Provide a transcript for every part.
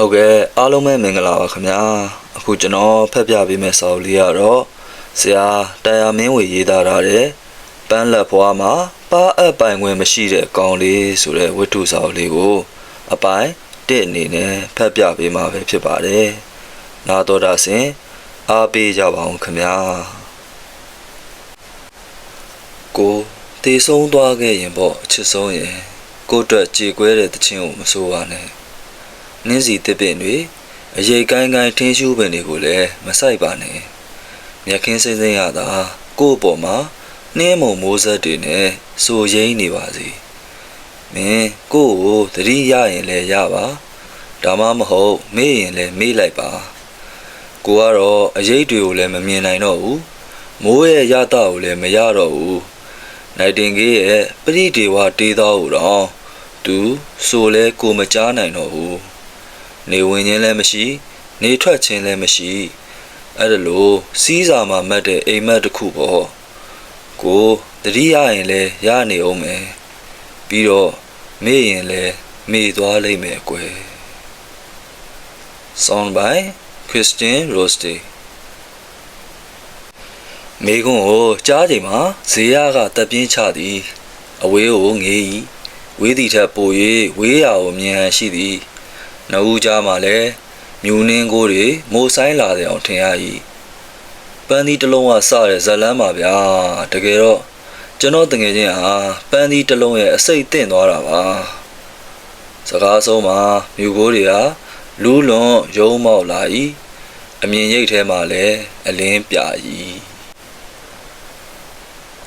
ဟုတ်ကဲ့အားလုံးပဲမင်္ဂလာပါခင်ဗျာအခုကျွန်တော်ဖတ်ပြပေးမယ့်စာအုပ်လေးကတော့ဆရာတရားမင်းဝေရေးသားထားတဲ့ပန်းလက်ဘွားမှာပါအပ်ပိုင်ခွင့်မရှိတဲ့ကောင်လေးဆိုတဲ့ဝတ္ထုစာအုပ်လေးကို အပိုင်းတစ်အနေနဲ့ဖတ်ပြပေးမှာပဲဖြစ်ပါတယ်နာတော်တာစဉ်အားပေးကြပါအောင်ခင်ဗျာကိုတည်ဆုံးသွားခဲ့ရင်ပေါ့အချစ်ဆုံးရင်ကိုယ့်အတွက်ကြေကွဲတဲ့တခြင်းကိုမဆိုးပါနဲ့ နင်းစီတစ်ပင်တွေအရေးကိုင်းကိုင်းထင်းရှူးပင်တွေကိုလည်းမဆိုင်ပါနဲ့မြက်ခင်းစိမ့်စိမ့်ရတာကိုယ့်အပေါ်မှာနှင်းမုံမိုးဆက်တွေနဲ့စိုးရိမ်နေပါစေမင်းကိုယ့်ကိုသတိရရင်လည်းရပါဒါမှမဟုတ်မေ့ရင်လည်းမေ့လိုက်ပါကိုကတော့အရေးတွေကိုလည်းမမြင်နိုင်တော့ဘူးမိုးရဲ့ရတာကိုလည်းမရတော့ဘူးနိုင်တင်ကြီးရဲ့ပရိဒေဝတေးတော်ကိုတော့သူဆိုလဲကိုမကြားနိုင်တော့ဘူး နေဝင်ခြင်းလည်းမရှိ နေထွက်ခြင်းလည်းမရှိအဲ့ဒါလို့စီးစာမှာမတ်တဲ့အိမ်မက်တစ်ခုပေါ့ကိုတတိယရင်လည်းရနေအောင်မယ်ပြီးတော့မေ့ရင်လည်းမေ့သွားလိမ့်မယ်ကွယ် Sound by Christian Rosti မေကွန်းကိုကြားချိန်မှာဇေယကတက်ပြင်းချသည် အဝေးကိုငေး၏ဝေးသည်ထက်ပို၍ဝေးရာကိုမြင်ဟန်ရှိသည် နှုတ်ကြားမှာလည်းမြူနှင်းကိုတွေမိုးဆိုင်လာတဲ့အောင်ထင်ရ၏ပန်းသီးတစ်လုံးကစတဲ့ဇလန်းပါဗျာတကယ်တော့ကျွန်တော်တငယ်ချင်းဟာပန်းသီးတစ်လုံးရဲ့အစိတ်တင့်သွားတာပါစကားဆုံးမှာမြူကိုတွေကလူးလွန်ရုံးမောက်လာ၏အမြင်ရိပ်ထဲမှာလည်းအလင်းပြ၏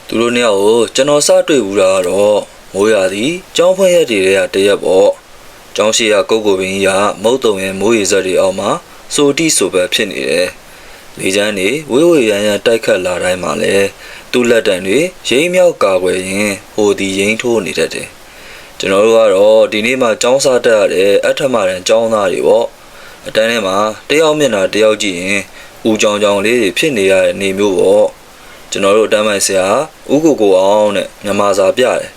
သူတို့နှစ်ယောက်ကိုကျွန်တော်စတွေ့ဘူးတာကတော့မိုးရသည်ကြောင်းဖွင့်ရက်တွေကတရက်ပေါ့ ကျောင်းရှိရာကုတ်ကိုပင်ကြီးကမုတ်တုံရဲ့မိုးရေစက်တွေအောက်မှာစိုးတိဆိုပဲဖြစ်နေတယ်။လေချမ်းတွေဝေးဝေးရန်ရန်တိုက်ခတ်လာတိုင်းမှာလည်းသူ့လက်တံတွေရိမ့်မြောက်ကာကွယ်ရင်ဟိုဒီရိမ့်ထိုးနေတတ်တယ်။ကျွန်တော်တို့ကတော့ဒီနေ့မှကျောင်းစားတက်ရတဲ့အထက်မှတန်းကျောင်းသားတွေပေါ့။အတန်းထဲမှာတယောက်မျက်နှာတယောက်ကြည့်ရင်ဦးကြောင်ကြောင်လေးတွေဖြစ်နေရတဲ့နေမျိုးပေါ့။ကျွန်တော်တို့အတန်းမိုင်ဆရာဦးကိုကိုအောင်နဲ့မြန်မာစာပြတယ်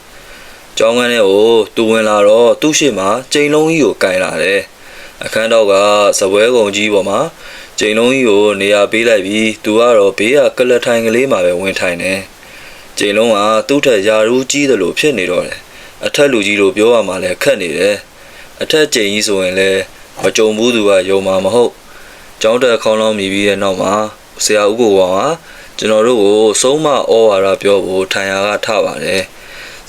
ကျောင်းကန်းထဲကိုသူဝင်လာတော့သူ့ရှေ့မှာကျိန်လုံးကြီးကိုကင်လာတယ်။အခန်းတော့ကစပွဲကုံကြီးပေါ်မှာကျိန်လုံးကြီးကိုနေရာပေးလိုက်ပြီးသူကတော့ဘေးကကလတ်ထိုင်ကလေးမှာပဲဝင်ထိုင်တယ်။ကျိန်လုံးကသူ့ထက်ယာရူးကြီးတယ်လို့ဖြစ်နေတော့တယ်။အထက်လူကြီးလို့ပြောရမှလည်းခက်နေတယ်။အထက်ကျိန်ကြီးဆိုရင်လည်းမကြုံဘူးသူကယုံမှာမဟုတ်။ကျောင်းတက်ခေါင်းလောင်းမိပြီးတဲ့နောက်မှာဆရာဦးကိုကောင်ကကျွန်တော်တို့ကိုဆုံးမဩဝါဒပြောဖို့ထိုင်ရာကထပါတယ်။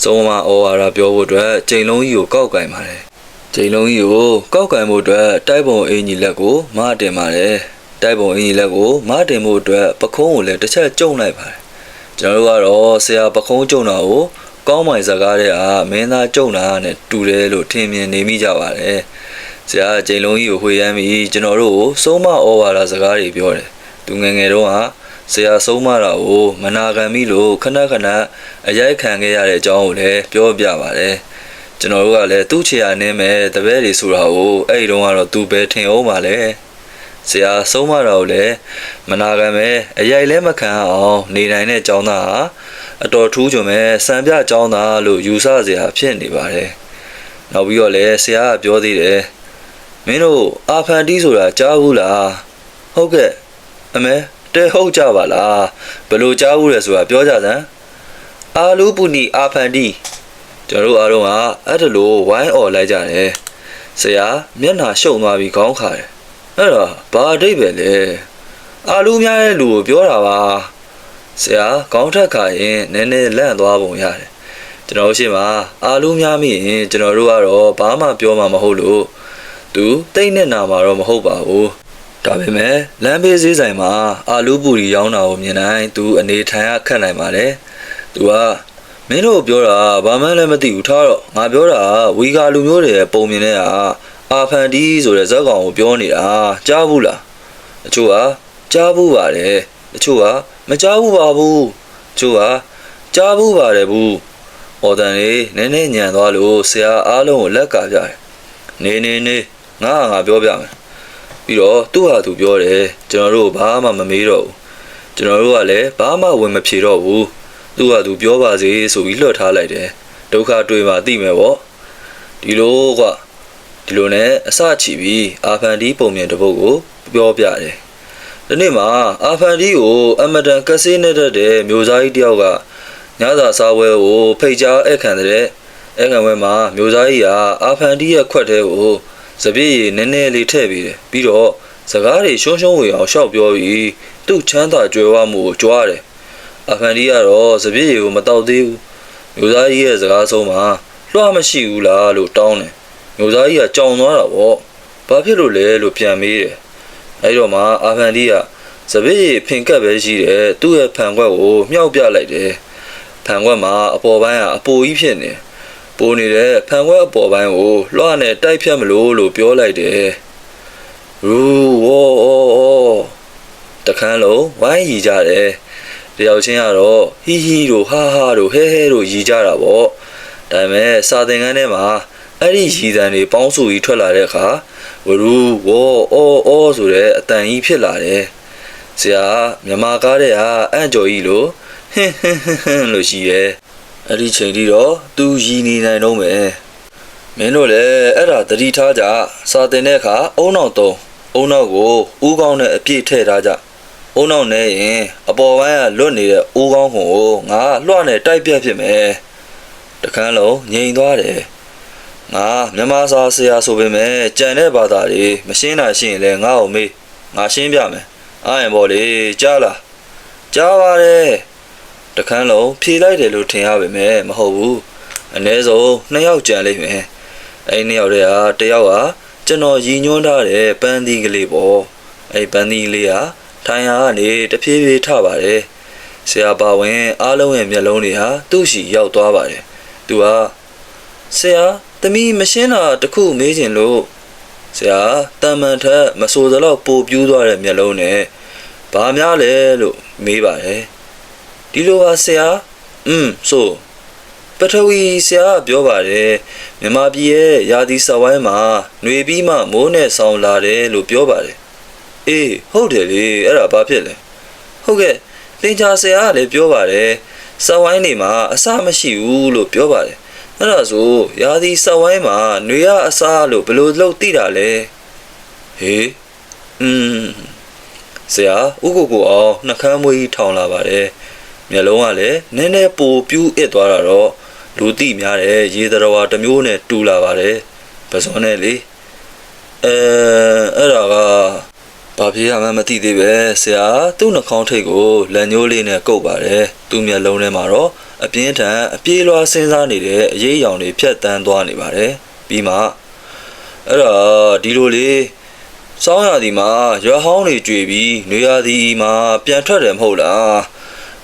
စုံမဩဝါဒပြောဖို့အတွက်ကျိန်လုံးကြီးကိုကောက်ကင်ပါတယ်။ကျိန်လုံးကြီးကိုကောက်ကင်ဖို့အတွက်တိုက်ပုံအင်ကြီးလက်ကိုမတင်ပါတယ်။တိုက်ပုံအင်ကြီးလက်ကိုမတင်ဖို့အတွက်ပခုံးကိုလည်းတစ်ချက်ကျုံလိုက်ပါတယ်။ကျွန်တော်တို့ကတော့ဆရာပခုံးကျုံတာကိုကောင်းမိုင်စကားတဲ့အားမင်းသားကျုံတာနဲ့တူတယ်လို့ထင်မြင်နေမိကြပါတယ်။ဆရာကျိန်လုံးကြီးကိုဝှေ့ရမ်းပြီးကျွန်တော်တို့ကိုစုံမဩဝါဒစကားတွေပြောတယ်။သူငယ်ငယ်တုန်းက ဆရာဆုံးမတာကိုမနာခံမိလို့ခဏခဏအရိုက်ခံခဲ့ရတဲ့အကြောင်းကိုလည်းပြောပြပါတယ်ကျွန်တော်တို့ကလည်းသူ့ချေရနင်းမဲ့တပည့်တွေဆိုတာကိုအဲ့ဒီတုန်းကတော့သူပဲထင်အောင်ပါလေဆရာဆုံးမတာကိုလည်းမနာခံပဲအရိုက်လည်းမခံအောင်နေနိုင်တဲ့အကြောင်းသားဟာအတော်ထူးချွန်မဲ့စံပြအကြောင်းသားလို့ယူဆစရာဖြစ်နေပါတယ်နောက်ပြီးတော့လည်းဆရာကပြောသေးတယ်မင်းတို့အာဖန်တီးဆိုတာကြားဘူးလားဟုတ်ကဲ့အမဲ တဲဟုတ်ကြပါလားဘယ်လိုကြားဘူးလဲဆိုတာပြောကြစမ်းအာလူပူနီအာဖန်တီကျွန်တော်တို့အားလုံးကအဲ့ဒါလိုဝိုင်းអော်လိုက်ကြတယ်ဆရာမျက်နှာရှုံသွားပြီးခေါင်းခါတယ်အဲ့တော့ဘာအတိတ်ပဲလဲအာလူများရဲ့လူကိုပြောတာပါဆရာခေါင်းထက်ခါရင်နည်းနည်းလန့်သွားပုံရတယ်ကျွန်တော်ရှိမှာအာလူများမိရင်ကျွန်တော်တို့ကတော့ဘာမှပြောမှာမဟုတ်လို့သူတိတ်နဲ့နာမှာတော့မဟုတ်ပါဘူး ဒါပေမဲ့လမ်းဘေးဈေးဆိုင်မှာအာလူပူရီရောင်းတာကိုမြင်တိုင်းသူအနေထိုင်ရခက်နိုင်ပါတယ်။သူကမင်းတို့ပြောတာဘာမှလည်းမသိဘူးထားတော့ငါပြောတာဝီဂါလူမျိုးတွေရဲ့ပုံမြင်နေတာအာဖန်ဒီဆိုတဲ့ဇက်ကောင်ကိုပြောနေတာကြားဘူးလား။အချို့ကကြားဘူးပါတယ်။အချို့ကမကြားဘူးပါဘူး။အချို့ကကြားဘူးပါတယ်ဘူး။အော်တန်လေးနည်းနည်းညံသွားလို့ဆရာအားလုံးကိုလက်ကပြတယ်။နေနေနေငါကငါပြောပြမယ်။ ပြီးတော့သူ့ဟာသူပြောတယ်ကျွန်တော်တို့ဘာမှမမေးတော့ဘူးကျွန်တော်တို့ကလည်းဘာမှဝင်မဖြေတော့ဘူးသူ့ဟာသူပြောပါစေဆိုပြီးလွှတ်ထားလိုက်တယ်ဒုက္ခတွေ့မှသိမယ်ပေါ့ဒီလိုကွဒီလိုနဲ့အစချီပြီးအာဖန်ဒီပုံမြင်တစ်ပုဒ်ကိုပြောပြတယ်ဒီနေ့မှာအာဖန်ဒီကိုအမတန်ကက်ဆေးနဲ့တတ်တဲ့မျိုးသားကြီးတယောက်ကညစာစားပွဲကိုဖိတ်ကြားအခန့်တဲ့အခန့်ပွဲမှာမျိုးသားကြီးကအာဖန်ဒီရဲ့ခွက်ထဲကို စပြည့်ရည်နည်းနည်းလေးထည့်ပြီးတယ်ပြီးတော့စကားတွေရှုံးရှုံးဝေအောင်ရှောက်ပြောပြီးသူ့ချမ်းသာကြွယ်ဝမှုကိုကြွားတယ်အာဖန်ဒီကတော့စပြည့်ရည်ကိုမတောက်သေးဘူးမျိုးသားကြီးရဲ့စကားဆုံးမှာလွှတ်မရှိဘူးလားလို့တောင်းတယ်မျိုးသားကြီးကကြောင်သွားတာပေါ့ဘာဖြစ်လို့လဲလို့ပြန်မေးတယ်အဲ့တော့မှအာဖန်ဒီကစပည့်ရည်ဖင်ကက်ပဲရှိတယ်သူ့ရဲ့ဖန်ခွက်ကိုမြှောက်ပြလိုက်တယ်ဖန်ခွက်မှာအပေါ်ပိုင်းကအပိုကြီးဖြစ်နေ ပိုနေတဲ့ဖန်ခွက်အပေါ်ပိုင်းကိုလွှတ်နဲ့တိုက်ဖြတ်မလို့လို့ပြောလိုက်တယ်ရူဝေါ်အော်အော်တခန်းလုံးဝိုင်းရီကြတယ်တယောက်ချင်းကတော့ဟီဟီတို့ဟာဟာတို့ဟဲဟဲတို့ရီကြတာပေါ့ဒါပေမဲ့စာသင်ခန်းထဲမှာအဲ့ဒီရီတန်တွေပေါင်းစုပြီးထွက်လာတဲ့အခါဝရူဝေါ်အော်အော်ဆိုတဲ့အတန်ကြီးဖြစ်လာတယ်ဆရာမြမကားတဲ့ဟာအန့်ကျော်ကြီးလို့ဟင်းဟင်းဟင်းဟင်းလို့ရှိရဲ့ အဲ့ဒီချိန်ထိတော့သူရီနေနိုင်တော့မယ်မင်းတို့လည်းအဲ့ဒါသတိထားကြစာသင်တဲ့အခါအုံနောက်သုံးအုံနောက်ကိုဥကောင်းနဲ့အပြည့်ထည့်ထားကြအုံနောက်နဲ့ရင်အပေါ်ပိုင်းကလွတ်နေတဲ့ဥကောင်းကိုငါလွှတ်နဲ့တိုက်ပြတ်ဖြစ်မယ်တခန်းလုံးငြိမ်သွားတယ်ငါမြန်မာစာဆရာဆိုပေမဲ့ကြံတဲ့ဘာသာတွေမရှင်းတာရှိရင်လည်းငါ့ကိုမေးငါရှင်းပြမယ်အားရင်ပေါ့လေကြားလားကြားပါတယ် တခန်းလုံးဖြေလိုက်တယ်လို့ထင်ရပေမဲ့မဟုတ်ဘူးအ ਨੇ ဆုံးနှစ်ယောက်ကြံလိမ့်မယ်အဲ့နှစ်ယောက်တည်းဟာတစ်ယောက်ဟာကျွန်တော်ရည်ညွှန်းထားတဲ့ပန်းသီးကလေးပေါ့အဲ့ပန်းသီးလေးဟာထိုင်ရာကနေတဖြည်းဖြည်းထပါတယ်ဆရာပါဝင်အားလုံးရဲ့မျက်လုံးတွေဟာသူ့ရှိရောက်သွားပါတယ်သူဟာဆရာသမီးမရှင်းတာတခုမေးချင်လို့ဆရာတမန်ထက်မဆိုသလောက်ပိုပြူးသွားတဲ့မျက်လုံးနဲ့ဘာများလဲလို့မေးပါတယ် ဒီလိုပါဆရာอืมဆိုပထဝီဆရာကပြောပါတယ်မြမပြည်ရဲ့ယာတီစဝိုင်းမှာຫນွေပြီးမှမိုးနဲ့ဆောင်းလာတယ်လို့ပြောပါတယ်အေးဟုတ်တယ်လေအဲ့ဒါဘာဖြစ်လဲဟုတ်ကဲ့တင်ချာဆရာကလည်းပြောပါတယ်စဝိုင်းနေမှာအစမရှိဘူးလို့ပြောပါတယ်အဲ့ဒါဆိုယာတီစဝိုင်းမှာຫນွေရအစားလို့ဘယ်လိုလုပ်သိတာလဲဟေးอืมဆရာဥကိုကိုအောင်နှကမ်းမွေးကြီးထောင်လာပါတယ် မျက်လုံးကလည်းနည်းနည်းပိုပြူးအစ်သွားတာတော့လူသိများတယ်ရေသရဝါတစ်မျိုးနဲ့တူလာပါတယ်ပဇွန်နဲ့လေအဲအဲ့ဒါကဘာဖြစ်ရမှန်းမသိသေးပဲဆရာသူ့နှာခေါင်းထိပ်ကိုလက်ညှိုးလေးနဲ့ကုပ်ပါတယ်သူ့မျက်လုံးထဲမှာတော့အပြင်းထန်အပြေးလွှားစဉ်းစားနေတဲ့အရေးအယောင်တွေဖြတ်တန်းသွားနေပါတယ်ပြီးမှအဲ့ဒါဒီလိုလေစောင်းရသည်မှာရွာဟောင်းတွေကြွေပြီးနေရသည်မှာပြန်ထွက်တယ်မဟုတ်လား။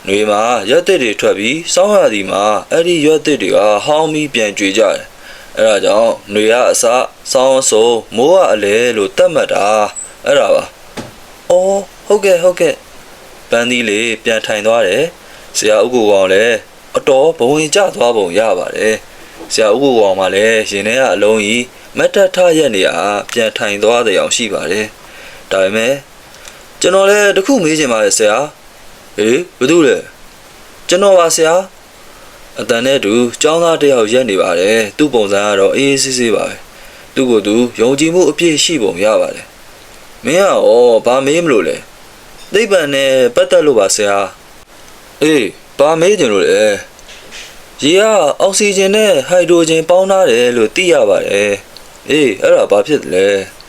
နှွေမှာရက်တစ်တွေထွက်ပြီးစောင်းရသည်မှာအဲ့ဒီရက်တစ်တွေကဟောင်းပြီးပြန်ကြွေကြတယ်။အဲ့ဒါကြောင့်နှွေရအစစောင်းအစုံမိုးကအလဲလို့တတ်မှတ်တာအဲ့ဒါပါ။အော်ဟုတ်ကဲ့ဟုတ်ကဲ့ပန်းသီးလေးပြန်ထိုင်သွားတယ်။ဆရာဥက္ကိုကောင်လည်းအတော်ဘဝင်ကျသွားပုံရပါတယ်။ဆရာဥက္ကိုကောင်မှလည်းရင်ထဲကအလုံးကြီးမတ်တက်ထရက်နေရပြန်ထိုင်သွားတဲ့အောင်ရှိပါတယ်။ဒါပေမဲ့ကျွန်တော်လည်းတခုမေးချင်ပါတယ်ဆရာ။ ဟေးဘာလို့လဲ။ကျွန်တော်ပါဆရာ။အတန်နဲ့တူចောင်းသားတယောက်ရက်နေပါတယ်။သူ့ပုံစံကတော့အေးအေးဆေးဆေးပါပဲ။သူ့ကိုယ်သူယုံကြည်မှုအပြည့်ရှိပုံရပါတယ်။မင်းကဩဘာမေးမလို့လဲ။သိပ္ပံနဲ့ပတ်သက်လို့ပါဆရာ။အေးဘာမေးကြလို့လဲ။ရေကအောက်ဆီဂျင်နဲ့ဟိုက်ဒရိုဂျင်ပေါင်းထားတယ်လို့သိရပါတယ်။အေးအဲ့ဒါဘာဖြစ်လဲ။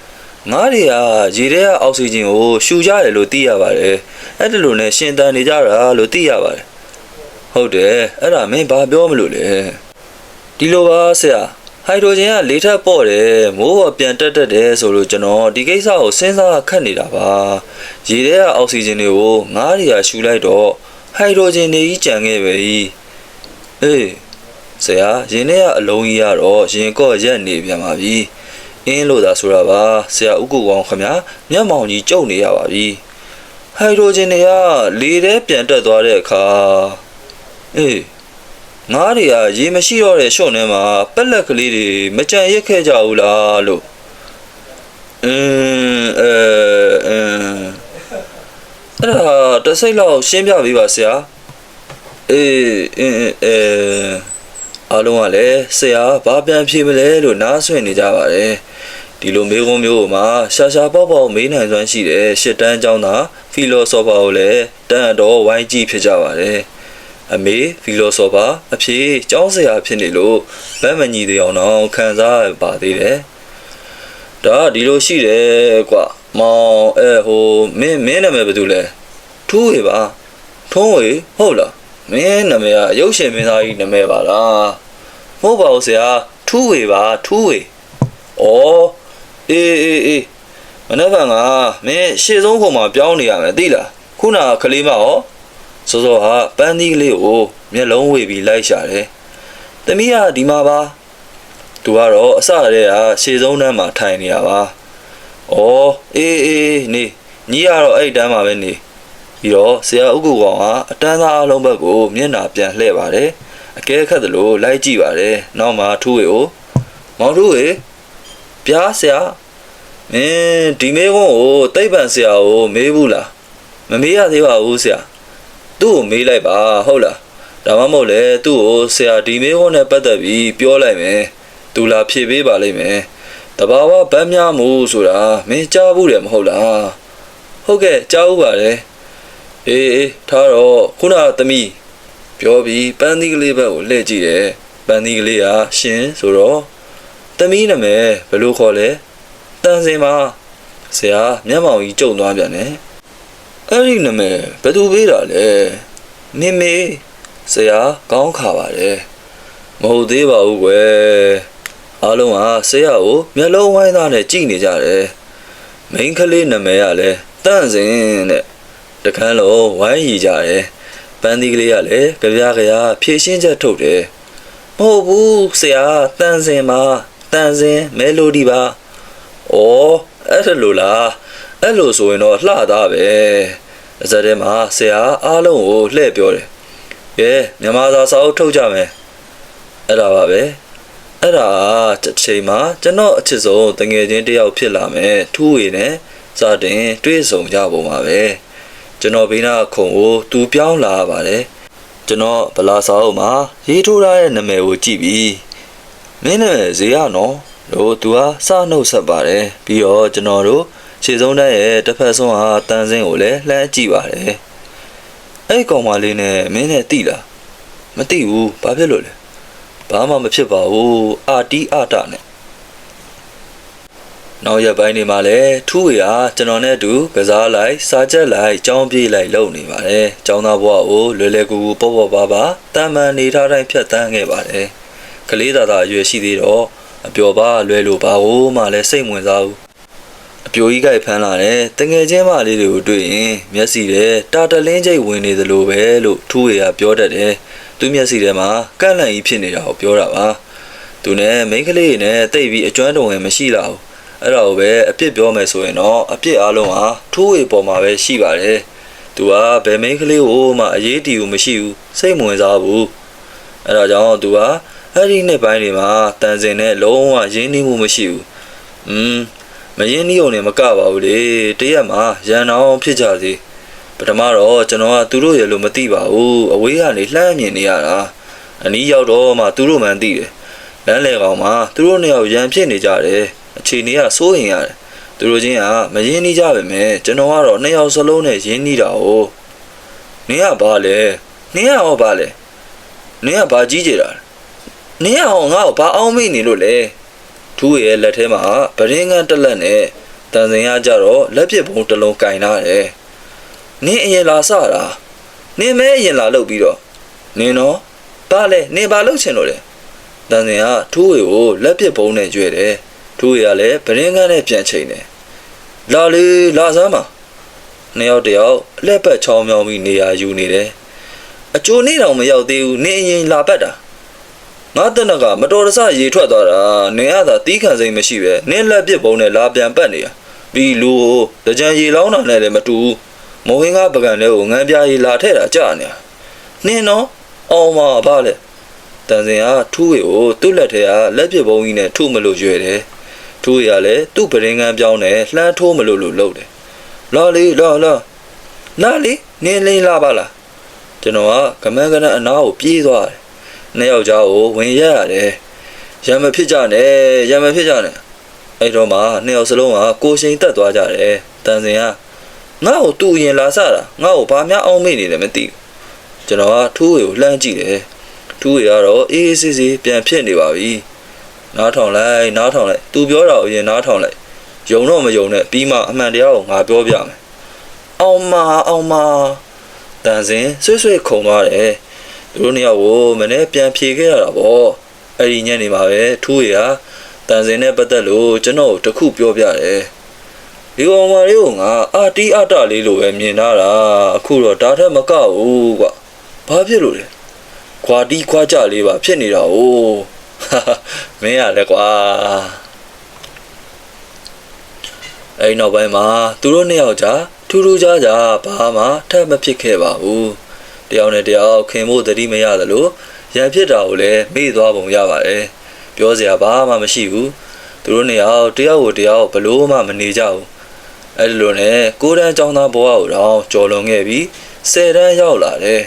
ငါးတွေကရေထဲကအောက်ဆီဂျင်ကိုရှူကြတယ်လို့သိရပါတယ်။အဲ့ဒါလိုနဲ့ရှင်သန်နေကြတာလို့သိရပါတယ်။ဟုတ်တယ်အဲ့ဒါမင်းဘာပြောမလို့လဲ။ဒီလိုပါဆရာဟိုက်ဒရိုဂျင်ကလေထက်ပေါ့တယ်မိုးပေါ်ပြန်တက်တက်တယ်ဆိုလို့ကျွန်တော်ဒီကိစ္စကိုစဉ်းစားခက်နေတာပါ။ရေထဲကအောက်ဆီဂျင်တွေကိုငါးတွေကရှူလိုက်တော့ဟိုက်ဒရိုဂျင်တွေကြီးကြံခဲ့ပဲ။အေးဆရာရင်ထဲကအလုံးကြီးရတော့ရင်ကော့ရက်နေပြန်ပါပြီ။ အင်းလို့သာဆိုတာပါဆရာဥက္ကုကောင်ခမမျက်မှောင်ကြီးကျုပ်နေရပါပြီ။ဟိုက်ဒရိုဂျင်တွေကလေထဲပြန်တက်သွားတဲ့အခါအေးငါးတွေကရေမရှိတော့တဲ့ရှော့ထဲမှာပက်လက်ကလေးတွေမကြံရက်ခဲ့ကြဘူးလားလို့အင်းအဲအင်းအဲ့ဒါတစ်စိတ်လောက်ရှင်းပြပေးပါဆရာအေးအင်းအဲ အားလုံးကလည်းဆရာဘာပြန်ဖြေမလဲလို့နားဆွင့်နေကြပါတယ်ဒီလိုမေးခွန်းမျိုးမှာရှာရှာပေါက်ပေါက်မေးနိုင်စွမ်းရှိတဲ့ရှစ်တန်းကျောင်းသားဖီလိုဆိုဖာကိုလည်းတန်တော်ဝိုင်းကြည့်ဖြစ်ကြပါတယ်အမေဖီလိုဆိုဖာအဖေကျောင်းဆရာဖြစ်နေလို့ဗတ်မညီသေးအောင်တော့ခံစားရပါသေးတယ်ဒါကဒီလိုရှိတယ်ကွာမောင်အဲဟိုမင်းမင်းနာမည်ဘာတူလဲထူးဝေပါထုံးဝေဟုတ်လား မင်းနာမည်ကရုပ်ရှင်မင်းသားကြီးနာမည်ပါလားမဟုတ်ပါဘူးဆရာထူးဝေပါထူးဝေဩအေးအေးအေးမနေ့ကငါမင်းရှေ့ဆုံးခုံမှာပြောင်းနေရမယ်သိလားခုနကကလေးမဟောစောစောဟာပန်းသီးကလေးကိုမျက်လုံးဝေပြီးလိုက်ရှာတယ်တမီးကဒီမှာပါသူကတော့အစတည်းကရှေ့ဆုံးတန်းမှာထိုင်နေတာပါဩအေးအေးနေညီကတော့အဲ့တန်းမှာပဲနေ ပြီးတော့ဆရာဥက္ကုကောင်ကအတန်းသားအလုံးဘက်ကိုမျက်နှာပြန်လှည့်ပါတယ်အကဲခတ်သလိုလိုက်ကြည့်ပါတယ်နောက်မှထူးဝေကိုမောင်ထူးဝေပြားဆရာမင်းဒီမေကုန်းကိုတိတ်ပန်ဆရာကိုမေးဘူးလားမမေးရသေးပါဘူးဆရာသူ့ကိုမေးလိုက်ပါဟုတ်လားဒါမှမဟုတ်လေသူ့ကိုဆရာဒီမေကုန်းနဲ့ပတ်သက်ပြီးပြောလိုက်မယ်သူလာဖြေပေးပါလိမ့်မယ်တဘာဝဗတ်များမှုဆိုတာမင်းကြားဘူးတယ်မဟုတ်လားဟုတ်ကဲ့ကြားဘူးပါတယ် အေးအေးထားတော့ခုနကသမီးပြောပြီးပန်းသီးကလေးဘက်ကိုလှည့်ကြည့်တယ်ပန်းသီးကလေးကရှင်ဆိုတော့သမီးနာမည်ဘယ်လိုခေါ်လဲတန်စင်ပါဆရာမျက်မှောင်ကြီးကြုံသွားပြန်တယ်အဲ့ဒီနာမည်ဘယ်သူပေးတာလဲမေမေဆရာကောင်းခါပါတယ်မဟုတ်သေးပါဘူးကွယ်အားလုံးကဆရာကိုမျက်လုံးဝိုင်းသားနဲ့ကြည့်နေကြတယ်မိန်းကလေးနာမည်ကလည်းတန့်စင်တဲ့ တခန်းလုံးဝိုင်းရီကြတယ်ပန်းသီးကလေးကလည်းကြပြားကြရာဖြည့်ရှင်းချက်ထုတ်တယ်မဟုတ်ဘူးဆရာတန့်စင်ပါတန့်စင်မဲလိုဒီပါဩအဲ့ဒါလိုလားအဲ့လိုဆိုရင်တော့လှသားပဲအစတဲ့မှာဆရာအားလုံးကိုလှည့်ပြောတယ်ကဲမြန်မာစာစာအုပ်ထုတ်ကြမယ်အဲ့ဒါပါပဲအဲ့ဒါတစ်ချိန်မှာကျွန်တော်အချစ်ဆုံးတငယ်ချင်းတယောက်ဖြစ်လာမယ်ထူးဝေနဲ့စတင် တွေ့ဆုံကြပုံပါပဲ ကျွန်တော်ဘေးနာခုံကိုသူပြောင်းလာပါတယ်ကျွန်တော်ဗလာစာအုပ်မှာရေးထိုးထားတဲ့နာမည်ကိုကြည့်ပြီးမင်းနဲ့ဇေယနော်လို့သူဟာစနှုတ်ဆက်ပါတယ်ပြီးတော့ကျွန်တော်တို့ခြေစုံးတဲ့ရဲ့တစ်ဖက်ဆုံးဟာတန်စင်းကိုလည်းလှမ်းကြည့်ပါတယ်အဲ့ကောင်မလေးနဲ့မင်းနဲ့တိလားမတိဘူးဘာဖြစ်လို့လဲဘာမှမဖြစ်ပါဘူးအာတီအာတနဲ့ နောက်ရက်ပိုင်းတွေမှာလည်းထူးဝေဟာကျွန်တော်နဲ့အတူကစားလိုက်စားချက်လိုက်ကြောင်းပြေးလိုက်လုပ်နေပါတယ်။ကျောင်းသားဘဝကိုလွယ်လွယ်ကူကူပေါ့ပေါ့ပါပါတာမန်နေထားတိုင်းဖြတ်တန်းခဲ့ပါတယ်။ကလေးသာသာအရွယ်ရှိသေးတော့အပျော်ပါလွယ်လို့ပါဘူးမှလည်းစိတ်ဝင်စားဘူး။အပြိုကြီးကိုက်ဖမ်းလာတဲ့တငယ်ချင်းမလေးတွေကိုတွေ့ရင်မျက်စိထဲတာတလင်းကျိတ်ဝင်နေသလိုပဲလို့ထူးဝေကပြောတတ်တယ်။သူမျက်စိထဲမှာကန့်လန့်ကြီးဖြစ်နေတာကိုပြောတာပါ။သူနဲ့မိန်းကလေးနဲ့တိတ်ပြီးအကျွမ်းတုံဝင်မရှိလာဘူး။ အဲ့ဒါကိုပဲအပြစ်ပြောမယ်ဆိုရင်တော့အပြစ်အလုံးဟာထိုးဝေပေါ်မှာပဲရှိပါတယ်။သူကဘယ်မိန်းကလေးကိုမှအရေးတီဘူးမရှိဘူးစိတ်မဝင်စားဘူး။အဲ့ဒါကြောင့်သူကအဲ့ဒီနှစ်ပိုင်းတွေမှာတန်စင်နဲ့လုံးဝရင်းနှီးမှုမရှိဘူး။อืมမရင်းနှီးုံနဲ့မကပါဘူးလေ။တရက်မှာရန်အောင်ဖြစ်ကြစေ။ပထမတော့ကျွန်တော်ကသူတို့ရဲ့လို့မသိပါဘူး။အဝေးကနေလှမ်းမြင်နေရတာ။အနီးရောက်တော့မှသူတို့မှန်သိတယ်။လမ်းလေကောင်မှာသူတို့နှစ်ယောက်ရန်ဖြစ်နေကြတယ်။ အခြေအနေကစိုးရင်ရတယ်။သူတို့ချင်းကမရင်းနှီးကြပါမယ်။ကျွန်တော်ကတော့နှစ်ယောက်စလုံးနဲ့ရင်းနှီးတာ哦။နင်ကဘာလဲ။နင်ကဟောဘာလဲ။နင်ကဘာကြီးကြတာလဲ။နင်ကဟောငါ့ကိုဘာအောင်မေ့နေလို့လဲ။ထူးရဲ့လက်ထဲမှာဗရင်ကန်တက်လက်နဲ့တန်စင်ရကြတော့လက်ပစ်ဘုံတစ်လုံးကင်လာတယ်။နင်အရင်လာစတာ။နင်မဲအရင်လာလုပ်ပြီးတော့နင်တော့ဘာလဲနင်ဘာလုပ်ချင်လို့လဲ။တန်စင်ကထူးဝေကိုလက်ပစ်ဘုံနဲ့ကျွဲတယ်။ ထူးဝေကလည်းဗရင်ကန်နဲ့ပြန်ချိန်တယ်။လာလေလာစမ်းပါ။နှစ်ယောက်တယောက်လက်ပတ်ချောင်းမြောင်းပြီးနေရာယူနေတယ်။အကျိုးနေတော့မရောက်သေးဘူး။နင်အရင်လာပတ်တာ။ငါတက်နကမတော်တဆရေထွက်သွားတာနင်ကသာတီးခံစိမ်မရှိပဲနင်လက်ပစ်ဘုံနဲ့လာပြန်ပတ်နေရပြီးလူကိုတကြံရေလောင်းတာနဲ့လည်းမတူဘူးမိုးဟင်းကပကံလေးကိုငန်းပြားရေလာထဲ့တာကြာနေနင်တော့အောင်မပါလေတန်စင်ကထူးဝေကိုသူ့လက်ထဲကလက်ပစ်ဘုံကြီးနဲ့ထုမလို့ရွယ်တယ် ထူးဝေကလည်းသူ့ပရင်ကန်းပြောင်းနဲ့လှမ်းထိုးမလို့လို့လုပ်တယ်လာလေလာလာလာလေနင်လိမ့်လာပါလားကျွန်တော်ကကမန်းကနအနားကိုပြေးသွားတယ်နှစ်ယောက်ကြားကိုဝင်ရက်ရတယ်ရံမဖြစ်ကြနဲ့ရံမဖြစ်ကြနဲ့အဲ့တော့မှနှစ်ယောက်စလုံးကကိုရှိန်တက်သွားကြတယ်တန်စင်ကငါ့ကိုသူ့အရင်လာစတာငါ့ကိုဘာများအောင်မေ့နေလဲမသိဘူးကျွန်တော်ကထူးဝေကိုလှမ်းကြည့်တယ်ထူးဝေကတော့အေးအေးဆေးဆေးပြန်ဖြစ်နေပါပြီ နားထောင်လိုက်နားထောင်လိုက်သူပြောတာကိုအရင်နားထောင်လိုက်ယုံတော့မယုံနဲ့ပြီးမှအမှန်တရားကိုငါပြောပြမယ်အောင်မအောင်မတန်စင်ဆွေးဆွေးခုံသွားတယ်သူတို့နှစ်ယောက်ကိုမနေ့ပြန်ဖြေခဲ့ရတာပေါ့အဲ့ဒီညနေမှာပဲထူးဝေကတန်စင်နဲ့ပတ်သက်လို့ကျွန်တော်တို့တစ်ခုပြောပြတယ်ဒီကောင်မလေးကငါအာတီအတလေးလိုပဲမြင်လာတာအခုတော့ဒါထက်မကဘူးကွာဘာဖြစ်လို့လဲခွာတီခွာကြလေးပါဖြစ်နေတာ哦ဟာဟာ မင်းရလဲကွာအဲ့နောက်ပိုင်းမှာသူတို့နှစ်ယောက်ကြာထူးထူးခြားခြားဘာမှထပ်မဖြစ်ခဲ့ပါဘူးတယောက်နဲ့တယောက်ခင်ဖို့သတိမရသလိုရံဖြစ်တာကိုလည်းမေ့သွားပုံရပါတယ်ပြောစရာဘာမှမရှိဘူးသူတို့နှစ်ယောက်တယောက်ကိုတယောက်ဘလို့မှမနေကြဘူးအဲ့ဒီလိုနဲ့ကိုရန်ចောင်းသားဘဝကိုတော့ကြော်လွန်ခဲ့ပြီးဆယ်တန်းရောက်လာတယ်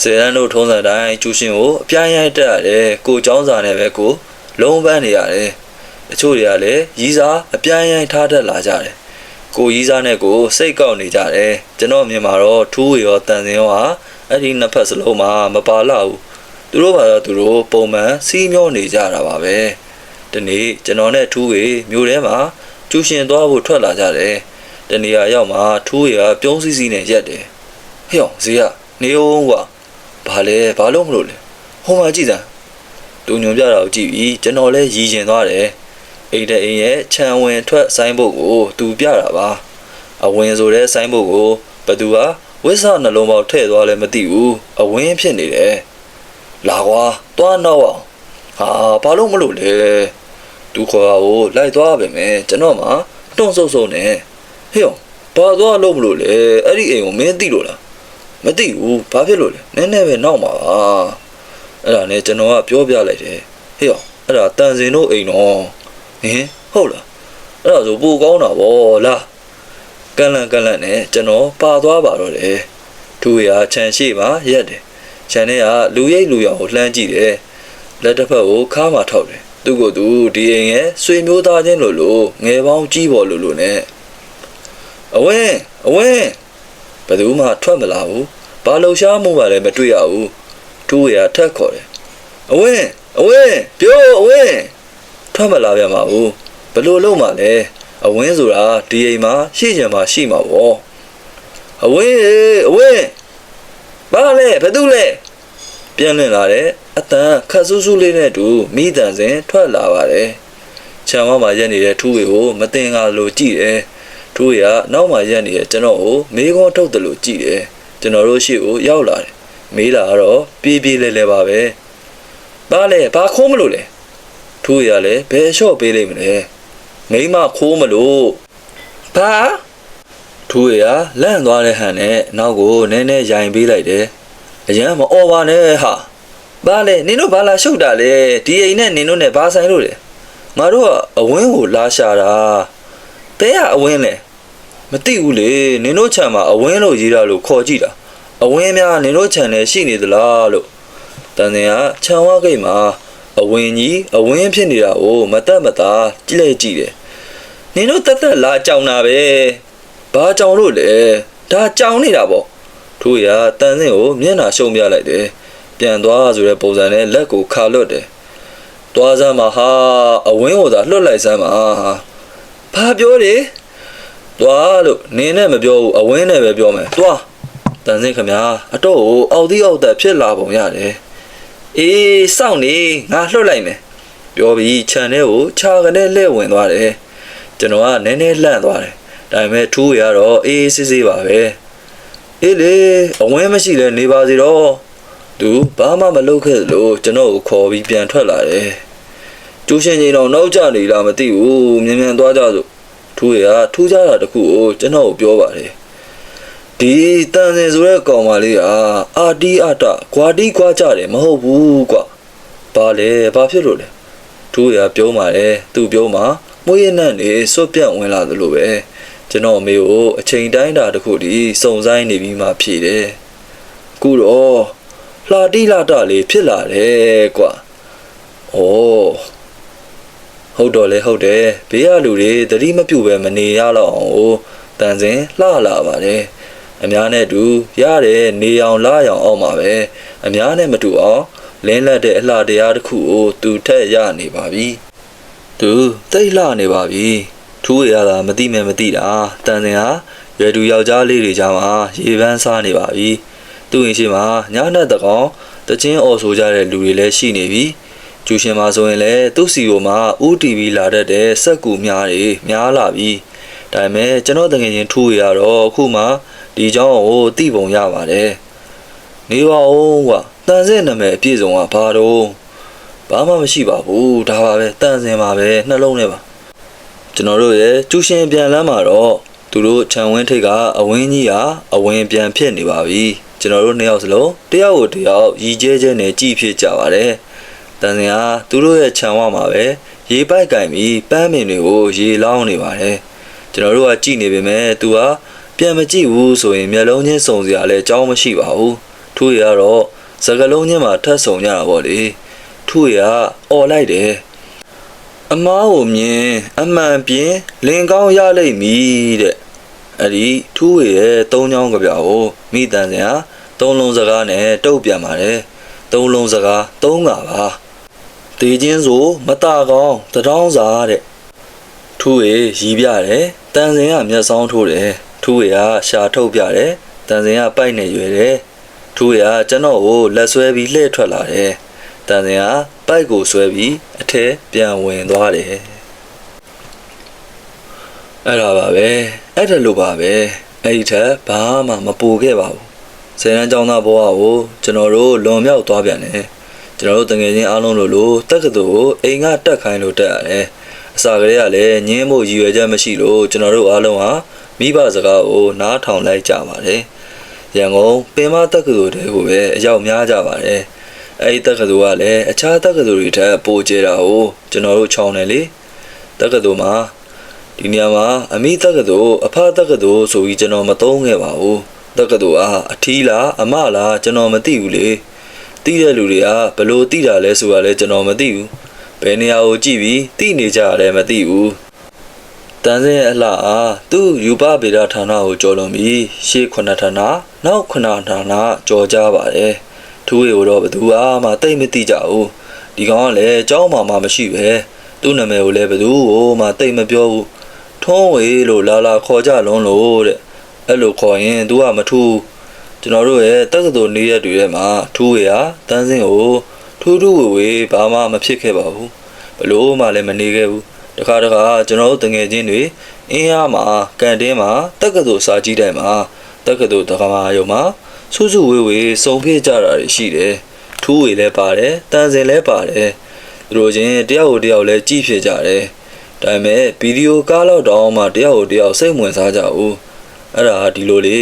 ဆယ်တန်းတို့ထုံးစံတိုင်းကျူရှင်ကိုအပြိုင်ရိုက်တက်ရတယ်ကိုចောင်းစာနဲ့ပဲကိုလုံးပန်းနေရတယ်တချို့တွေကလည်းရီးစားအပြိုင်ရိုက်ထားတတ်လာကြတယ်ကိုရီးစားနဲ့ကိုစိတ်ကောက်နေကြတယ်ကျွန်တော်မြင်မှာတော့ထူးဝေရောတန်စင်ရောဟာအဲ့ဒီနှစ်ဖက်စလုံးမှာမပါလာဘူးသူတို့ဘာတော့သူတို့ပုံမှန်စီးမျောနေကြတာပါပဲဒီနေ့ကျွန်တော်နဲ့ထူးဝေမြို့ထဲမှာကျူရှင်သွားဖို့ထွက်လာကြတယ်တနေရာရောက်မှထူးရပြုံးစည်းစည်းနဲ့ရက်တယ်ဟေ့အောင်ဇေယနေအောင်ကွာ ဘာလဲဘာလို့မလို့လဲဟိုမှာကြည့်စမ်းသူညွန်ပြတာကိုကြည့်ပြီးကျွန်တော်လဲရည်ကျင်သွားတယ်အိမ်တဲ့အိမ်ရဲ့ခြံဝင်ထွက်ဆိုင်ဘုတ်ကိုသူပြတာပါအဝင်ဆိုတဲ့ဆိုင်ဘုတ်ကိုဘသူကဝိဆနှလုံးပေါက်ထည့်သွားလဲမသိဘူးအဝင်းဖြစ်နေတယ်လာကွာသွားနောက်အောင်ဟာဘာလို့မလို့လဲသူခေါ်တာကိုလိုက်သွားပါမယ်ကျွန်တော်မှတွန့်ဆုပ်ဆုပ်နဲ့ဟေ့ဘာသွားလို့မလို့လဲအဲ့ဒီအိမ်ကိုမင်းသိလို့လား မသိဘူးဘာဖြစ်လို့လဲနည်းနည်းပဲနောက်မှာပါအဲ့ဒါနဲ့ကျွန်တော်ကပြောပြလိုက်တယ်ဟေ့အဲ့ဒါတန်စင်တို့အိမ်တော့ဟင်ဟုတ်လားအဲ့ဒါဆိုပိုကောင်းတာဗောလားကန့်လန့်ကန့်လန့်နဲ့ကျွန်တော်ပါသွားပါတော့တယ်သူရခြံရှိမှရက်တယ်ခြံထဲကလူရိတ်လူရောင်ကိုလှမ်းကြည့်တယ်လက်တစ်ဖက်ကိုခါမှထောက်တယ်သူကသူဒီအိမ်ရဲ့ဆွေမျိုးသားချင်းလို့လို့ငယ်ပေါင်းကြီးပေါ်လို့လို့ ਨੇ အဝင်းအဝင်း ဘယ်သူမှထွက်မလာဘူးဘာလှူရှားမှုမှလည်းမတွေ့ရဘူးသူ့ရထက်ခေါ်တယ်အဝင်းအဝင်းပြိုးအဝင်းထွက်မလာပြန်ပါဘူးဘယ်လိုလုပ်မှလဲအဝင်းဆိုတာဒီအိမ်မှာရှိချင်မှရှိမှာပေါ့အဝင်းအဝင်းဘာလဲဘယ်သူလဲပြန်လည်လာတဲ့အတန်ခတ်ဆူးဆူးလေးနဲ့တူမိတန်စဉ်ထွက်လာပါတယ်ခြံဝမှာရက်နေတဲ့ထူးဝေကိုမတင်ကားလို့ကြည့်တယ် သူရနောက်မှရက်နေတဲ့ကျွန်တော်ကိုမေးခွန်းထုတ်တယ်လို့ကြည့်တယ်ကျွန်တော်တို့ရှေ့ကိုရောက်လာတယ်မေးလာတော့ပြေးပြေးလဲလဲပါပဲဘာလဲဘာခိုးမလို့လဲသူရလည်းဘယ်လျှော့ပေးလိမ့်မလဲမိမခိုးမလို့ဘာသူရလန့်သွားတဲ့ဟန်နဲ့နောက်ကိုနည်းနည်းရိုင်ပေးလိုက်တယ်အရန်မအော်ပါနဲ့ဟာဘာလဲနင်တို့ဘာလာရှုပ်တာလဲဒီအိမ်နဲ့နင်တို့နဲ့ဘာဆိုင်လို့လဲငါတို့ကအဝင်းကိုလာရှာတာ တဲရအဝင်းလဲမသိဘူးလေနင်တို့ခြံမှာအဝင်းလို့ရေးတာလို့ခေါ်ကြည့်တာအဝင်းများနင်တို့ခြံထဲရှိနေသလားလို့တန်တင်ကခြံဝါကိတ်မှာအဝင်းကြီးအဝင်းဖြစ်နေတာကိုမတက်မတာကြည့်လိုက်ကြည့်တယ်နင်တို့တက်တက်လာကြောင်တာပဲဘာကြောင်လို့လဲဒါကြောင်နေတာပေါ့သူရတန်စင်ကိုမျက်နှာရှုံပြလိုက်တယ်ပြန်သွားဆိုတဲ့ပုံစံနဲ့လက်ကိုခါလွတ်တယ်သွားစမ်းမှာဟာအဝင်းကိုသာလွတ်လိုက်စမ်းမှာဟာ ဘာပြောလေသွားလို့နင်းနဲ့မပြောဘူးအဝင်းနဲ့ပဲပြောမယ်သွားတန်စင်ခမညာအတော့ကိုအောက်သီးအောက်သက်ဖြစ်လာပုံရတယ်အေးစောင့်နေငါလှုပ်လိုက်မယ်ပြောပြီးခြံထဲကိုခြာကနေလှည့်ဝင်သွားတယ်ကျွန်တော်ကနည်းနည်းလှန့်သွားတယ်ဒါပေမဲ့ထူးရတော့အေးစစ်စစ်ပါပဲအေးလေအဝင်းမရှိလဲနေပါစီတော့သူဘာမှမလုပ်ခဲ့လို့ကျွန်တော်ကိုခေါ်ပြီးပြန်ထွက်လာတယ် ကျိုးရှင်ကြီးတော့နောက်ကျနေလားမသိဘူးမြန်မြန်သွားကြစို့ထူးရထူးကြတာတခုကိုကျွန်တော်ကိုပြောပါတယ်ဒီတန်စင်ဆိုတဲ့ကောင်မလေးကအာတီအတကွာတီကွာကြတယ်မဟုတ်ဘူးကွာဘာလဲဘာဖြစ်လို့လဲထူးရပြောပါတယ်သူပြောမှာမွေးရနံ့နေစွတ်ပြန့်ဝင်လာသလိုပဲကျွန်တော်အမေကိုအချိန်တိုင်းတာတခုတည်းစုံဆိုင်နေပြီးမှဖြေတယ်အခုတော့လှလှတိလှတလေးဖြစ်လာတယ်ကွာ။ဩ ဟုတ်တော့လေဟုတ်တယ်ဘေးကလူတွေသတိမပြုတ်ပဲမနေရတော့အောင်ကိုတန်စင်လှလာပါတယ်။အများနဲ့တူရတယ်နေအောင်လာအောင်အောင်ပါပဲ။အများနဲ့မတူအောင်လင်းလက်တဲ့အလှတရားတစ်ခုကိုသူထက်ရနေပါပြီ။သူတိတ်လှနေပါပြီထူးရတာမသိမဲမသိတာတန်စင်ဟာရွယ်သူယောက်ျားလေးတွေကြားမှာရေပန်းစားနေပါပြီသူ့ရင်ရှိမှာညနေတကောင်တချင်းအော်ဆိုကြတဲ့လူတွေလည်းရှိနေပြီ ကျူရှင်မှာဆိုရင်လည်းသူ့စီကိုမှဦးတီဗီလာတတ်တဲ့စက်ကူများတွေများလာပြီဒါပေမဲ့ကျွန်တော်တကယ်ချင်းထူးရတော့အခုမှဒီเจ้าကိုသိပုံရပါတယ်နေပါဦးကွာတန်စင်နာမည်အပြည့်စုံကဘာတော့ ဘာမှမရှိပါဘူးဒါပါပဲတန်စင်ပါပဲနှလုံးနဲ့ပါကျွန်တော်တို့ရဲ့ကျူရှင်ပြန်လမ်းမှာတော့သူတို့ခြံဝင်းထိတ်ကအဝင်းကြီးကအဝင်ပြန်ဖြစ်နေပါပြီကျွန်တော်တို့နှစ်ယောက်စလုံးတယောက်ကိုတယောက်ရီကျဲကျဲနဲ့ကြည်ဖြစ်ကြပါတယ် တန်စင်ကသူတို့ရဲ့ခြံဝမှာပဲရေပိုက်ကင်ပြီးပန်းမင်တွေကိုရေလောင်းနေပါတယ်ကျွန်တော်တို့ကကြည်နေပေမဲ့သူကပြန်မကြည့်ဘူးဆိုရင်မျက်လုံးချင်းစုံစရာလည်းအကြောင်းမရှိပါဘူးသူရကတော့စကလုံးချင်းမှာထပ်ဆုံကြတာပေါ့လေထုရអော်လိုက်တယ်အမားကိုမြင်အမှန်ပြင်းလင်ကောင်းရလိမ့်မည်တဲ့အဲ့ဒီထူးရရဲ့သုံးချောင်းကြပြကိုမိတန်စင်ဟာသုံးလုံးစကားနဲ့တုတ်ပြန်ပါတယ်သုံးလုံးစကားသုံးကပါ တေချင်းဆိုမตาကောင်းတထောင်းစာတဲ့ထူးရရီးပြတယ်တန်စင်ကမျက်စောင်းထိုးတယ်ထူးရရှာထုတ်ပြတယ်တန်စင်ကပိုက်နေရွယ်တယ်ထူးရကျွန်တော်ကိုလက်ဆွဲပြီးလှည့်ထွက်လာတယ်တန်စင်ကပိုက်ကိုဆွဲပြီးအထဲပြန်ဝင်သွားတယ်အဲ့ဒါပါပဲအဲ့ဒါလိုပါပဲအဲ့ဒီထက်ဘာမှမပူခဲ့ပါဘူးဆယ်တန်းကျောင်းသားဘဝကိုကျွန်တော်တို့လွန်မြောက်သွားပြန်တယ် ကျွန်တော်တို့တငယ်ချင်းအားလုံးလိုလိုတက္ကသိုလ်ကိုအိမ်ကတက်ခိုင်းလို့တက်ရတယ်အစာကလေးကလည်းညင်းဖို့ရည်ရွယ်ချက်မရှိလို့ကျွန်တော်တို့အားလုံးဟာမိဘစကားကိုနားထောင်လိုက်ကြပါတယ်ရန်ကုန်ပင်မတက္ကသိုလ်တဲကိုပဲအရောက်များကြပါတယ်အဲ့ဒီတက္ကသိုလ်ကလည်းအခြားတက္ကသိုလ်တွေထက်ပိုကျတာကိုကျွန်တော်တို့ချောင်းတယ်လေတက္ကသိုလ်မှာဒီနေရာမှာအမိတက္ကသိုလ်အဖတက္ကသိုလ်ဆိုပြီးကျွန်တော်မသုံးခဲ့ပါဘူးတက္ကသိုလ်အားအထီးလားအမလားကျွန်တော်မသိဘူးလေ သိတဲ့လူတွေကဘယ်လို့သိတာလဲဆိုတာလဲကျွန်တော်မသိဘူးဘယ်နေရာကိုကြည့်ပြီးသိနေကြရတယ်မသိဘူးတန်စင်းရဲ့အလှအားသူ့ယူပဗေဒဌာနကိုကျော်လွန်ပြီးရှေ့ခုနှစ်ဌာနနောက်ခုနှစ်ဌာနကျော်ကြပါတယ် ထူးရီကိုတော့ဘသူမှတိတ်မသိကြဘူးဒီကောင်ကလည်းအเจ้าမှမှမရှိပဲသူ့နာမည်ကိုလည်းဘသူ့ကိုမှတိတ်မပြောဘူးထုံးဝေလို့လာလာခေါ်ကြလုံးလို့တဲ့အဲ့လိုခေါ်ရင် तू ကမထူး ကျွန်တော်တို့ရဲ့တက္ကသိုလ်နေရက်တွေထဲမှာထူးဝေဟာတန်းစင်းကိုထူးထူးဝေဝေဘာမှမဖြစ်ခဲ့ပါဘူးဘလို့မှလည်းမနေခဲ့ဘူးတခါတခါကျွန်တော်တို့တငယ်ချင်းတွေအင်းအားမှာကန်တင်းမှာတက္ကသိုလ်စာကြည့်တိုင်းမှာတက္ကသိုလ်တက္ကမယုံမှာစုစုဝေးဝေးစုံပြကြတာတွေရှိတယ်ထူးဝေလည်းပါတယ်တန်စင်လည်းပါတယ်သူတို့ချင်းတယောက်ကိုတယောက်လည်းကြည့်ဖြစ်ကြတယ်ဒါပေမဲ့ဗီဒီယိုကားလောက်တောင်မှတယောက်ကိုတယောက်စိတ်ဝင်စားကြဘူးအဲ့ဒါဒီလိုလေ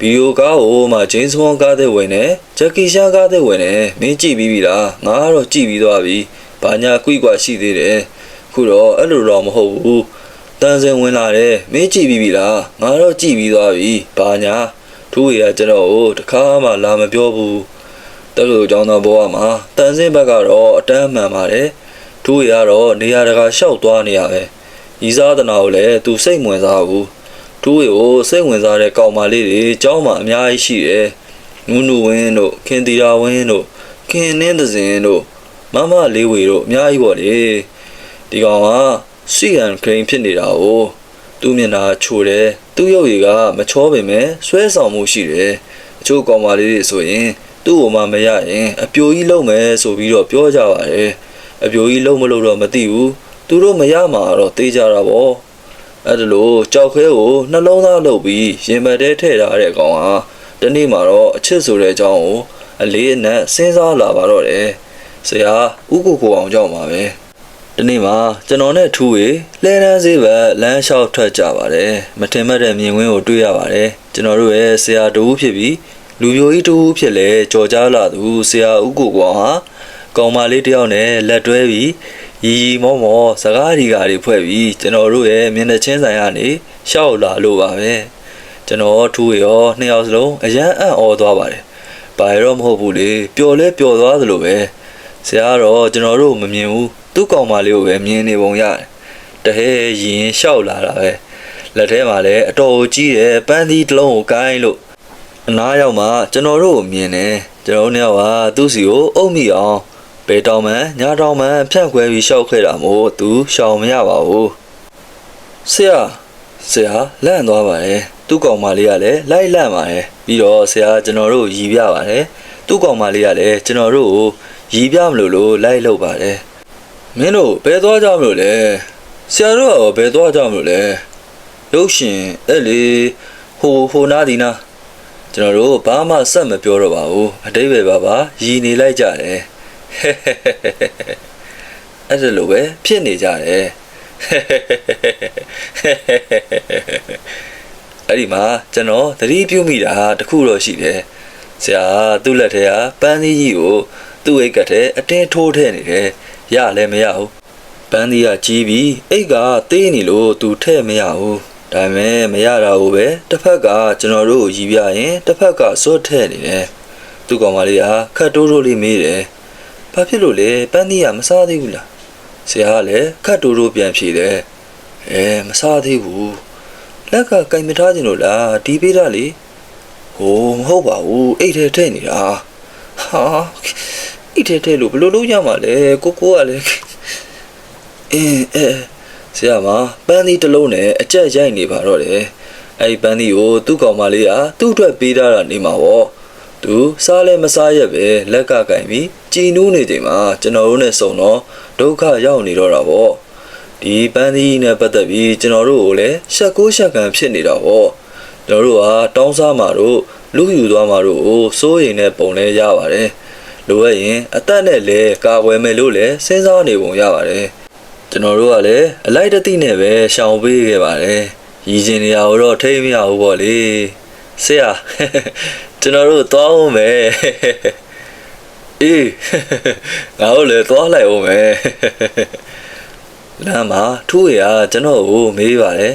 ဗီဒီယိုကားကိုမှဂျိမ်းစ်ဘွန်ကားတဲ့ဝင်တယ်ဂျက်ကီရှာကားတဲ့ဝင်တယ်မင်းကြည့်ပြီးပြီလားငါကတော့ကြည့်ပြီးသွားပြီဘာညာကွိကွာရှိသေးတယ်ခုတော့အဲ့လိုတော့မဟုတ်ဘူးတန်စင်ဝင်လာတယ်မင်းကြည့်ပြီးပြီလားငါတော့ကြည့်ပြီးသွားပြီဘာညာထူးရကျွန်တော်ကိုတခါမှလာမပြောဘူးတက္ကသိုလ်ကျောင်းသားဘဝမှာတန်စင်းဘက်ကတော့အတန်းမှန်ပါတယ်ထူးရကတော့နေရာတကာလျှောက်သွားနေရပဲရီစားတနာကိုလည်းသူစိတ်ဝင်စားဘူး ထူးရကိုစိတ်ဝင်စားတဲ့ကောင်မလေးတွေကျောင်းမှာအများကြီးရှိတယ်နူးနူဝင်းတို့ခင်တီရာဝင်းတို့ခင်နှင်းသစင်တို့မမလေးဝေတို့အများကြီးပေါ့လေဒီကောင်ကစီရန်ဂရိန်ဖြစ်နေတာ哦သူ့မျက်နှာချိုတယ်သူ့ရုပ်ရည်ကမချောပေမဲ့ဆွဲဆောင်မှုရှိတယ်အချို့ကောင်မလေးတွေဆိုရင်သူ့ကိုမှမရရင်အပြိုကြီးလုံးမယ်ဆိုပြီးတော့ပြောကြပါတယ်အပြိုကြီးလုံးမလို့တော့မသိဘူးသူတို့မရမှာတော့တေးကြတာပေါ့ အဲ့ဒါလို့ကြောက်ခဲကိုနှလုံးသားလုပ်ပြီးရင်မတဲထည့်ထားတဲ့ကောင်ဟာဒီနေ့မှာတော့အချစ်ဆိုတဲ့အကြောင်းကိုအလေးအနက်စဉ်းစားလာပါတော့တယ်ဆရာဥကိုကိုအောင်ကြောင့်ပါပဲဒီနေ့မှာကျွန်တော်နဲ့ထူးရေလဲတန်းစေးပဲလမ်းလျှောက်ထွက်ကြပါတယ်မထင်မှတ်တဲ့မြင်ကွင်းကိုတွေ့ရပါတယ်ကျွန်တော်တို့ရဲ့ဆရာတူဖြစ်ပြီးလူမျိုးကြီးတူဖြစ်လဲကြော်ကြားလာသူဆရာဦးကိုကွန်ဟာကောင်မလေးတယောက်နဲ့လက်တွဲပြီး ရီရီမောမောစကားဒီကာတွေဖွဲ့ပြီးကျွန်တော်တို့ရဲ့မျက်နှာချင်းဆိုင်ကနေရှောက်လာလို့ပါပဲကျွန်တော်ထူးရောနှစ်ယောက်စလုံးအရန်အံ့ဩသွားပါတယ်ပါရတော့မဟုတ်ဘူးလေပျော်လဲပျော်သွားသလိုပဲဆရာကတော့ကျွန်တော်တို့မမြင်ဘူးသူ့ကောင်မလေးကိုပဲမြင်နေပုံရတယ်တဟဲရင်လျှောက်လာတာပဲလက်ထဲမှာလည်းအတော်ကြီးတယ်ပန်းသီးတစ်လုံးကိုကိုင်းလို့အနားရောက်မှကျွန်တော်တို့ကိုမြင်တယ်ကျွန်တော်တို့နှစ်ယောက်ကသူ့စီကိုအုပ်မိအောင် ဘယ်တောင်မှညာတောင်မှဖြန့်ခွဲပြီးလျှောက်ခဲ့တာမို့သူရှောင်မရပါဘူးဆရာဆရာလန့်သွားပါတယ်သူ့ကောင်မလေးကလည်းလိုက်လန့်ပါတယ်ပြီးတော့ဆရာကျွန်တော်တို့ရည်ပြပါတယ်သူ့ကောင်မလေးကလည်းကျွန်တော်တို့ကိုရည်ပြမလို့လို့လိုက်လုပ်ပါတယ်မင်းတို့ဘယ်သွားကြမလို့လဲဆရာတို့ကဘယ်သွားကြမလို့လဲရုပ်ရှင်အဲ့လေဟိုဟိုနာဒီနာကျွန်တော်တို့ဘာမှဆက်မပြောတော့ပါဘူးအတိတ်ပဲပါပါရည်နေလိုက်ကြတယ် အဲ့ဒါလိုပဲဖြစ်နေကြတယ်အဲ့ဒီမှာကျွန်တော်သတိပြုမိတာတခုတော့ရှိတယ်ဆရာသူ့လက်ထဲကပန်းသီးကြီးကိုသူ့အိတ်ကထဲအတင်းထိုးထည့်နေတယ်ရလည်းမရဘူးပန်းသီးကကြီးပြီးအိတ်ကသေးနေလို့သူထည့်မရဘူးဒါပေမဲ့မရတာကိုပဲတစ်ဖက်ကကျွန်တော်တို့ကိုရည်ပြရင်တစ်ဖက်ကစွတ်ထည့်နေတယ်သူ့ကောင်မလေးကခတ်တိုးတိုးလေးမေးတယ် ဘာဖြစ်လို့လဲပန်းသီးကမစားသေးဘူးလားဆရာကလည်းခတ်တိုးတိုးပြန်ဖြေတယ်အဲမစားသေးဘူးလက်ကကင်မထားခြင်းလို့လားဒီပေးတာလေဟိုမဟုတ်ပါဘူးအိတ်ထဲထည့်နေတာဟာအိတ်ထဲထည့်လို့ဘယ်လိုလုပ်ရမှာလဲကိုကိုကလည်းအင်းအဲဆရာမပန်းသီးတစ်လုံးနဲ့အကြက်ရိုက်နေပါတော့တယ်အဲ့ဒီပန်းသီးကိုသူ့ကောင်မလေးကသူ့အတွက်ပေးထားတာနေမှာပေါ့ သူစားလဲမစားရက်ပဲလက်ကကင်ပြီးကြည်နူးနေချိန်မှာကျွန်တော်တို့နဲ့ဆုံတော့ဒုက္ခရောက်နေတော့တာပေါ့ဒီပန်းသီးနဲ့ပတ်သက်ပြီးကျွန်တော်တို့ကိုလည်းရှက်ကိုးရှက်ကန်ဖြစ်နေတာပေါ့ကျွန်တော်တို့ကတောင်းစားမှာတို့လူယူသွားမှာတို့ကိုစိုးရိမ်တဲ့ပုံလဲရပါတယ်လိုအပ်ရင်အသက်နဲ့လည်းကာကွယ်မယ်လို့လည်းစဉ်းစားနေပုံရပါတယ်ကျွန်တော်တို့ကလည်းအလိုက်တသိနဲ့ပဲရှောင်ပေးခဲ့ပါတယ်ရည်ကျင်နေရတော့ထိမရဘူးပေါ့လေဆရာ ကျွန်တော်တို့သွားအောင်မယ်အေးငါတို့လည်းသွားလိုက်အောင်မယ်လမ်းမှာထူးရကျွန်တော်ကိုမေးပါတယ်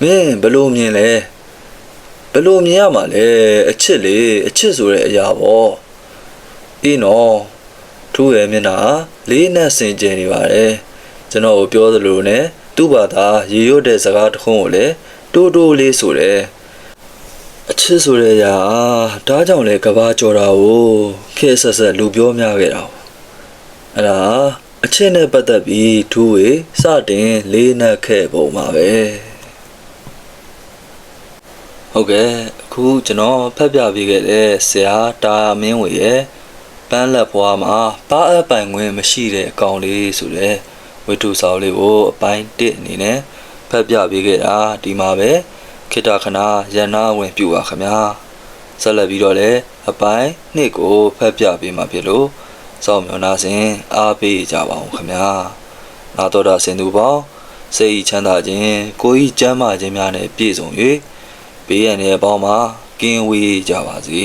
မင်းဘယ်လိုမြင်လဲဘယ်လိုမြင်ရမှာလဲအချစ်လေအချစ်ဆိုတဲ့အရာပေါ့အေးနော်ထူးရမျက်နှာလေးနဲ့စင်ကြယ်နေပါတယ်ကျွန်တော်ကိုပြောသလိုနဲ့သူ့ဘာသာရေရွတ်တဲ့စကားတစ်ခုကိုလည်းတိုးတိုးလေးဆိုတယ် အချစ်ဆိုတဲ့အရာဒါကြောင့်လေကဘာကြော်တာကိုခေတ်ဆက်ဆက်လူပြောများခဲ့တာပေါ့အဲ့ဒါအချက်နဲ့ပတ်သက်ပြီးထူးဝေစတင်လေးနက်ခဲ့ပုံပါပဲဟုတ်ကဲ့အခုကျွန်တော်ဖတ်ပြပေးခဲ့တဲ့ဆရာတာမင်းဝေရဲ့ပန်းလက်ဘွားမှာပါအပ်ပိုင်ခွင့်မရှိတဲ့အကောင်လေးဆိုတဲ့ဝတ္ထုစာအုပ်လေးကိုအပိုင်း1အနေနဲ့ဖတ်ပြပေးခဲ့တာဒီမှာပဲ ခေတ္တခဏရန်နာဝင်ပြပါခင်ဗျာဆက်လက်ပြီးတော့လည်းအပိုင်း2ကိုဖတ်ပြပေးမှာဖြစ်လို့စောင့်မျှော်နာစဉ်အားပေးကြပါအောင်ခင်ဗျာနာတော်တာစင်သူပေါင်းစိတ်ချမ်းသာခြင်းကိုယ်ဤကျမ်းမာခြင်းများနဲ့ပြည့်စုံ၍ဘေးရန်ရဲ့အပေါင်းမှာကင်းဝေးကြပါစေ